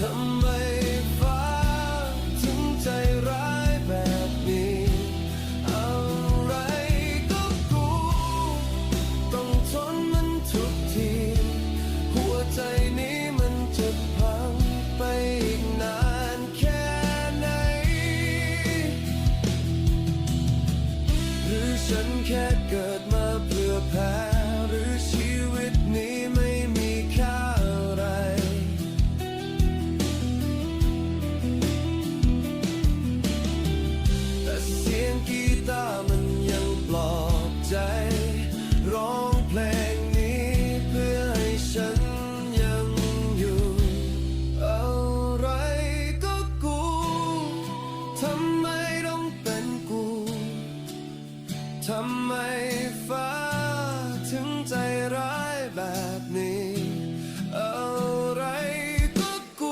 ทำไมฟ้าถึงใจร้ายแบบนี้ อะไรก็กูต้องทนมันทุกที หัวใจนี้มันจะพังไปอีกนานแค่ไหน หรือฉันแค่เกิดมาเพื่อแพ้ ทำไมฟ้าถึงใจร้ายแบบนี้